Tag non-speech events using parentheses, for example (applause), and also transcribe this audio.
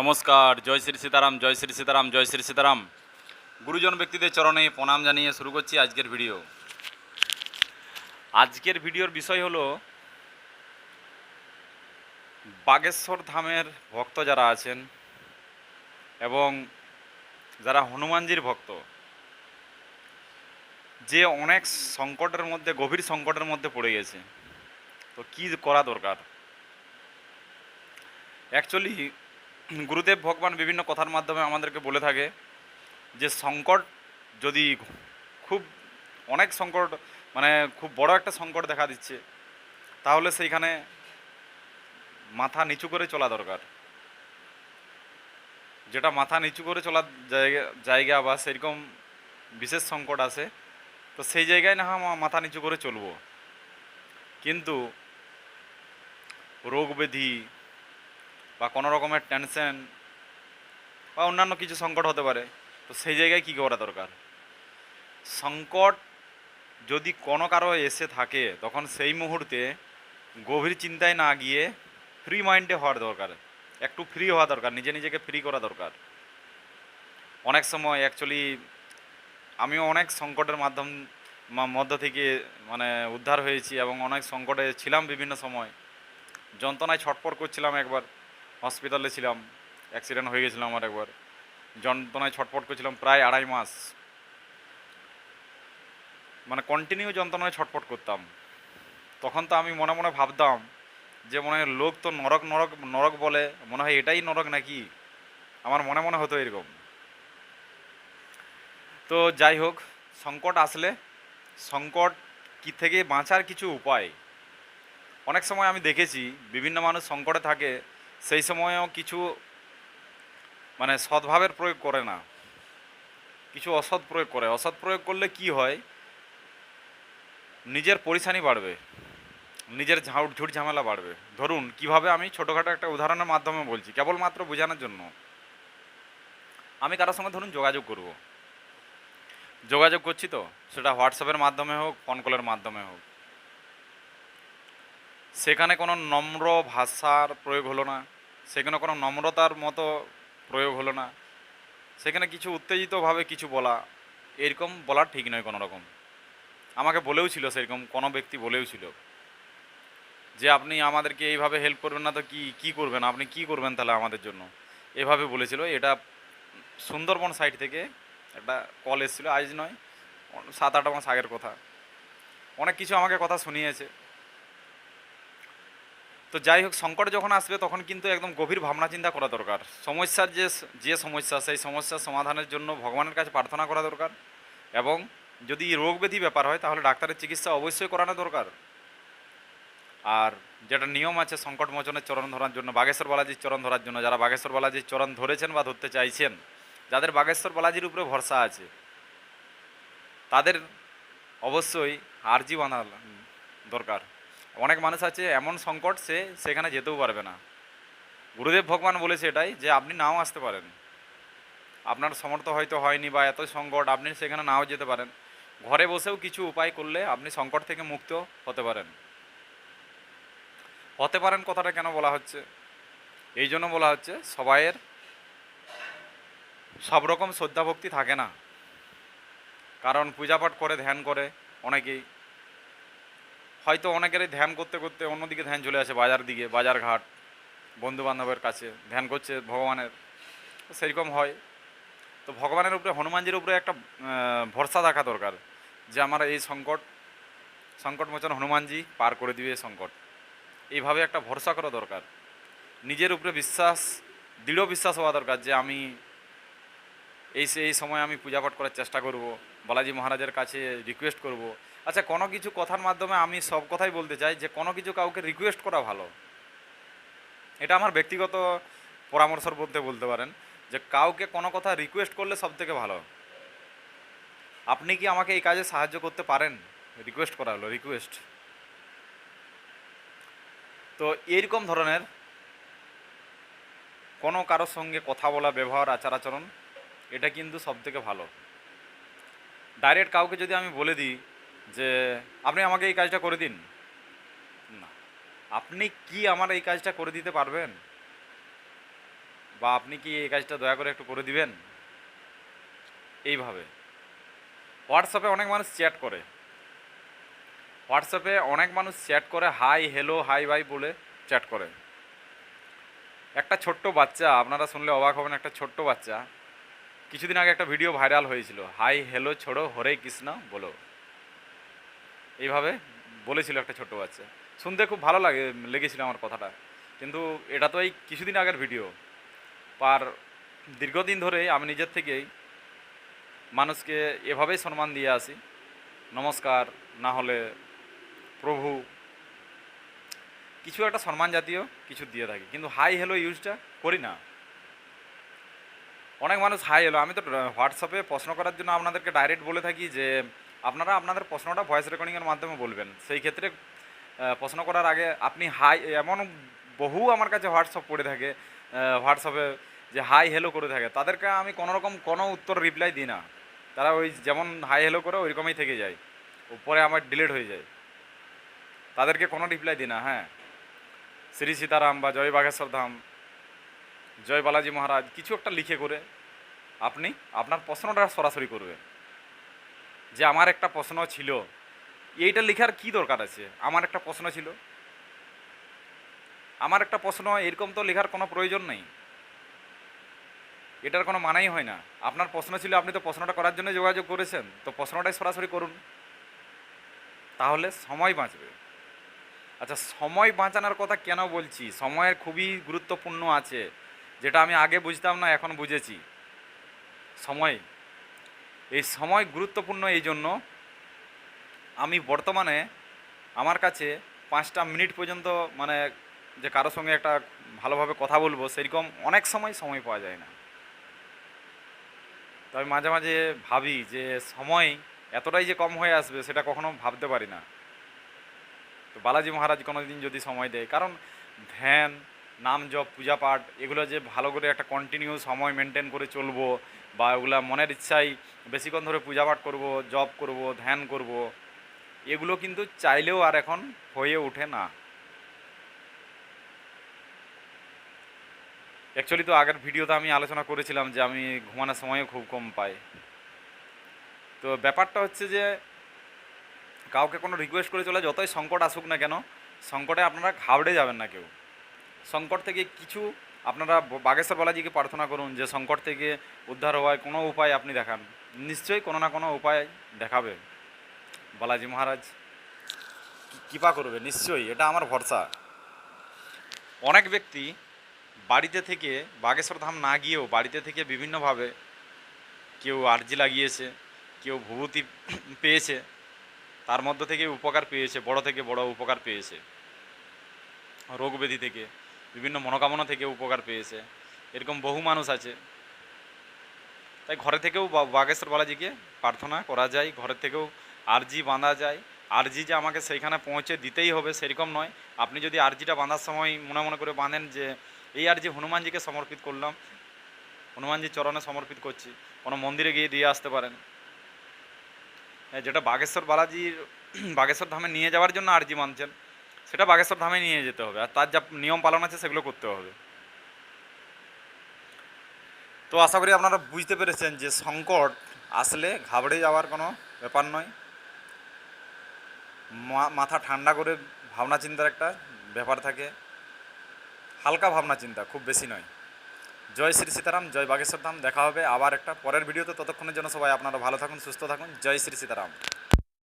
নমস্কার, জয় শ্রী সীতারাম, জয় শ্রী সীতারাম, জয় শ্রী সীতারাম। গুরুজন ব্যক্তিদের চরণে প্রণাম জানিয়ে শুরু করছি আজকের ভিডিও। আজকের ভিডিওর বিষয় হলো, বাগেশ্বর ধামের ভক্ত যারা আছেন এবং যারা হনুমানজির ভক্ত, যে অনেক সংকটের মধ্যে, গভীর সংকটের মধ্যে পড়ে গেছে। তো কী করা দরকার? অ্যাকচুয়ালি গুরুদেব ভগবান বিভিন্ন কথার মাধ্যমে আমাদেরকে বলে থাকে যে সংকট যদি খুব অনেক সংকট মানে খুব বড় একটা সংকট দেখা দিচ্ছে, তাহলে সেইখানে মাথা নিচু করে চলা দরকার। যেটা মাথা নিচু করে চলার জায়গা জায়গা বা সেরকম বিশেষ সংকট আছে, তো সেই জায়গায় না হয় মাথা নিচু করে চলবো। কিন্তু রোগ ব্যাধি বা কোনো রকমের টেনশন বা অন্যান্য কিছু সংকট হতে পারে, তো সেই জায়গায় কী করা দরকার? সংকট যদি কোনো কারও এসে থাকে, তখন সেই মুহূর্তে গভীর চিন্তায় না গিয়ে ফ্রি মাইন্ডে হওয়ার দরকার। একটু ফ্রি হওয়া দরকার, নিজে নিজেকে ফ্রি করা দরকার। অনেক সময় অ্যাকচুয়ালি আমিও অনেক সংকটের মাধ্যম মধ্য থেকে মানে উদ্ধার হয়েছি এবং অনেক সংকটে ছিলাম বিভিন্ন সময়। যন্ত্রণায় ছটপট করছিলাম একবার। হসপিটালে ছিলাম অ্যাক্সিডেন্ট হয়ে গেছিলাম আমার একবার। যন্ত্রণায় ছটফট করছিলাম প্রায় আড়াই মাস। মানে কন্টিনিউ যন্ত্রণায় ছটফট করতাম। তখন তো আমি মনে মনে ভাবতাম যে মনে হয় লোক তো নরক নরক নরক বলে, মনে হয় এটাই নরক নাকি? আমার মনে মনে হতো এরকম। তো যাই হোক, সংকট আসলে, সংকট কি থেকে বাঁচার কিছু উপায়? অনেক সময় আমি দেখেছি, বিভিন্ন মানুষ সংকটে থাকে সেই সময়ও কিছু মানে সদ্ভাবের প্রয়োগ করে না। কিছু অসৎ প্রয়োগ করে। অসৎ প্রয়োগ করলে কি হয়? নিজের পরিশানি বাড়বে। নিজের ঝাউট ঝুট ঝামেলা বাড়বে। ধরুন, কীভাবে আমি ছোটোখাটো একটা উদাহরণের মাধ্যমে বলছি, কেবলমাত্র বোঝানোর জন্য। আমি কারোর সঙ্গে ধরুন যোগাযোগ করব। যোগাযোগ করছি তো, সেটা হোয়াটসঅ্যাপের মাধ্যমে হোক ফোন কলের মাধ্যমে হোক। সেখানে কোনো নম্র ভাষার প্রয়োগ হলো না। সেখানে কোনো নম্রতার মতো প্রয়োগ হলো না। সেখানে কিছু উত্তেজিতভাবে কিছু বলা, এরকম বলা ঠিক নয় কোনো রকম আমাকে বলেও ছিল সেরকম, কোনো ব্যক্তি বলেও ছিল। যে আপনি আমাদেরকে এইভাবে হেল্প করবেন না তো কি কি করবেন? আপনি কি করবেন তাহলে আমাদের জন্য? এভাবে বলেছিল। এটা সুন্দরবন সাইড থেকে একটা কল এসেছিল, আজ নয়, সাত আট মাস আগের কথা। অনেক কিছু আমাকে কথা শুনিয়েছে। তো যাই হোক, সংকট যখন আসবে, তখন কিন্তু একদম গভীর ভাবনা চিন্তা করা দরকার। সমস্যার যে যে সমস্যা, সেই সমস্যার সমাধানের জন্য ভগবানের কাছে প্রার্থনা করা দরকার এবং যদি রোগ ব্যাধি ব্যাপার হয়, তাহলে ডাক্তারের চিকিৎসা অবশ্যই করানো দরকার। আর যেটা নিয়ম আছে সংকট মোচনের চরণ ধরার জন্য, বাগেশ্বর বালাজির চরণ ধরার জন্য, যারা বাগেশ্বর বালাজির চরণ ধরেছেন বা ধরতে চাইছেন, যাদের বাগেশ্বর বালাজির উপরে ভরসা আছে, তাদের অবশ্যই আর্জি বাঁধা দরকার। অনেক মানুষ আছে, এমন সংকট সে সেখানে যেতেও পারবে না। গুরুদেব ভগবান বলেছে এটাই যে, আপনি নাও আসতে পারেন। আপনার সমর্থ হয়তো হয়নি বা এত সংকট, আপনি সেখানে নাও যেতে পারেন। ঘরে বসেও কিছু উপায় করলে আপনি সংকট থেকে মুক্ত হতে পারেন। হতে পারেন কথাটা কেন বলা হচ্ছে? এই জন্য বলা হচ্ছে, সবাইয়ের সব রকম শ্রদ্ধাভক্তি থাকে না। কারণ পূজাপাঠ করে, ধ্যান করে অনেকেই। হয়তো অনেকেরই ধ্যান করতে করতে অন্যদিকে ধ্যান চলে আসে বাজার দিকে বাজার ঘাট বন্ধু বান্ধবের কাছে ধ্যান করছে ভগবানের। সেরকম হয়। তো ভগবানের উপরে, হনুমানজির উপরে একটা ভরসা রাখা দরকার যে আমার এই সংকট সংকট মোচন হনুমানজি পার করে দিবে এই সংকট। এইভাবে একটা ভরসা করা দরকার। নিজের উপরে বিশ্বাস, দৃঢ় বিশ্বাস হওয়া দরকার যে আমি এই সে- এই সময় আমি পূজা পাঠ করার চেষ্টা করব। বালাজি মহারাজের কাছে রিকোয়েস্ট করব। আচ্ছা কোনো কিছু কথার মাধ্যমে আমি সব কথাই বলতে চাই যে, কোনো কিছু কাউকে রিকোয়েস্ট করা ভালো? এটা আমার ব্যক্তিগত পরামর্শর বলতে বলতে পারেন যে, কাউকে কোনো কথা রিকোয়েস্ট করলে সব থেকে ভালো। আপনি কি আমাকে এই কাজে সাহায্য করতে পারেন? রিকোয়েস্ট করা হলো রিকোয়েস্ট তো এইরকম ধরনের কোনো কারোর সঙ্গে কথা বলা, ব্যবহার আচার আচরণ এটা কিন্তু সব থেকে ভালো। ডাইরেক্ট কাউকে যদি আমি বলে দিই যে, আপনি আমাকে এই কাজটা করে দিন। না। আপনি কি আমার এই কাজটা করে দিতে পারবেন? বা আপনি কি এই কাজটা দয়া করে একটু করে দিবেন? এইভাবে। হোয়াটসঅ্যাপে অনেক মানুষ চ্যাট করে। হোয়াটসঅ্যাপে অনেক মানুষ চ্যাট করে, হাই, হ্যালো, হাই, বাই বলে চ্যাট করে। একটা ছোট্ট বাচ্চা, আপনারা শুনলে অবাক হবেন, একটা ছোট্ট বাচ্চা কিছুদিন আগে একটা ভিডিও ভাইরাল হয়েছিল। হাই, হ্যালো, ছোড়ো, হরে কৃষ্ণ, বলো। এইভাবে বলেছিল একটা ছোট্ট বাচ্চা। শুনতে খুব ভালো লাগে, লেগেছিল আমার কথাটা। কিন্তু এটা তো এই কিছুদিন আগের ভিডিও। পার দীর্ঘদিন ধরে আমি নিজের থেকেই মানুষকে এভাবেই সম্মান দিয়ে আসি। নমস্কার, না হলে প্রভু। কিছু একটা সম্মান জাতীয় কিছু দিয়ে থাকি। কিন্তু হাই, হ্যালো, ইউজটা করি না। অনেক মানুষ, হাই হ্যালো আমি তো হোয়াটসঅ্যাপে প্রশ্ন করার জন্য আপনাদেরকে ডাইরেক্ট বলে থাকি যে, আপনারা আপনাদের প্রশ্নটা ভয়েস রেকর্ডিংয়ের মাধ্যমে বলবেন। সেই ক্ষেত্রে প্রশ্ন করার আগে আপনি হাই, এমন বহু আমার কাছে হোয়াটসঅ্যাপ পড়ে থাকে হোয়াটসঅ্যাপে যে হাই হ্যালো করে থাকে। তাদেরকে আমি কোনো রকম কোনো উত্তর রিপ্লাই দিই না। তারা ওই যেমন হাই হ্যালো করে ওইরকমই থেকে যায়। উপরে আমার ডিলিট হয়ে যায়। তাদেরকে কোনো রিপ্লাই দিই না হ্যাঁ। শ্রী সীতারাম বা জয় বাঘেশ্বর ধাম। জয় বালাজি মহারাজ, কিছু একটা লিখে করে আপনি আপনার প্রশ্নটা সরাসরি করবেন। যে আমার একটা প্রশ্ন ছিল, এইটা লেখার কি দরকার আছে? আমার একটা প্রশ্ন ছিল। আমার একটা প্রশ্ন, এরকম তো লেখার কোনো প্রয়োজন নেই। এটার কোনো মানাই হয় না। আপনার প্রশ্ন ছিল, আপনি তো প্রশ্নটা করার জন্য যোগাযোগ করেছেন। তো প্রশ্নটাই সরাসরি করুন। তাহলে সময় বাঁচবে। আচ্ছা সময় বাঁচানোর কথা কেন বলছি? সময়ের খুবই গুরুত্বপূর্ণ আছে। যেটা আমি আগে বুঝতাম না, এখন বুঝেছি। সময়। এই সময় গুরুত্বপূর্ণ এই জন্য আমি বর্তমানে আমার কাছে পাঁচটা মিনিট পর্যন্ত মানে যে কারোর সঙ্গে একটা ভালোভাবে কথা বলব, সেরকম অনেক সময় সময় পাওয়া যায় না। তো আমি মাঝে মাঝে ভাবি যে সময় এতটাই যে কম হয়ে আসবে, সেটা কখনো ভাবতে পারি না। তো বালাজি মহারাজ কোনো দিন যদি সময় দেয়, কারণ ধ্যান নাম জপ, পূজা পাঠ, এগুলো যে ভালো করে একটা কন্টিনিউ সময় মেনটেন করে চলবো বা ওগুলা মনের ইচ্ছাই বেশিক্ষণ ধরে পূজা পাঠ করব, জপ করব, ধ্যান করব, এগুলো কিন্তু চাইলেও আর এখন হয়ে ওঠে না। অ্যাকচুয়ালি তো আগের ভিডিওতে আমি আলোচনা করেছিলাম যে আমি ঘুমানোর সময়ও খুব কম পাই। তো ব্যাপারটা হচ্ছে যে কাউকে কোনো রিকোয়েস্ট করে চলে যতই সংকট আসুক না কেন, সংকটে আপনারা ঘাবড়ে যাবেন না কেউ। সংকট থেকে কিছু আপনারা বাগেশ্বর বালাজিকে প্রার্থনা করুন যে সংকট থেকে উদ্ধার হওয়ায় কোনো উপায় আপনি দেখান। নিশ্চয়ই কোনো না কোনো উপায় দেখাবে। বালাজি মহারাজ কৃপা করবে, নিশ্চয়ই, এটা আমার ভরসা। অনেক ব্যক্তি বাড়িতে থেকে বাগেশ্বর ধাম না গিয়েও বাড়িতে থেকে বিভিন্নভাবে কেউ আর্জি লাগিয়েছে, কেউ ভূভূতি (clears throat) পেয়েছে, তার মধ্য থেকে উপকার পেয়েছে, বড় থেকে বড় উপকার পেয়েছে। রোগ ব্যাধি থেকে বিভিন্ন মনোকামনা থেকে উপকার পেয়েছে। এরকম বহু মানুষ আছে। তাই ঘরে থেকেও বাগেশ্বর বালাজিকে প্রার্থনা করা যায়। ঘরের থেকেও আরজি বাঁধা যায়। আরজি যে আমাকে সেইখানে পৌঁছে দিতেই হবে সেরকম নয়। আপনি যদি আরজিটা বাঁধার সময় মনে মনে করে বাঁধেন যে এই আরজি হনুমানজিকে সমর্পিত করলাম। হনুমানজির চরণে সমর্পিত করছি। কোনো মন্দিরে গিয়ে দিয়ে আসতে পারেন। হ্যাঁ, যেটা বাগেশ্বর বালাজির বাগেশ্বর ধামে নিয়ে যাওয়ার জন্য আরজি মানছেন। সেটা বাগেশ্বর ধামে নিয়ে যেতে হবে। আর তার যা নিয়ম পালন আছে সেগুলো করতে হবে। তো আশা করি আপনারা বুঝতে পেরেছেন যে সংকট আসলে ঘাবড়ে যাওয়ার কোনো ব্যাপার নয়। মাথা ঠান্ডা করে ভাবনা চিন্তার একটা ব্যাপার থাকে। হালকা ভাবনা চিন্তা, খুব বেশি নয়। জয় শ্রী সীতারাম, জয় বাগেশ্বর ধাম। দেখা হবে আবার একটা পরের ভিডিওতে। ততক্ষণের জন্য সবাই আপনারা ভালো থাকুন, সুস্থ থাকুন। জয় শ্রী সীতারাম।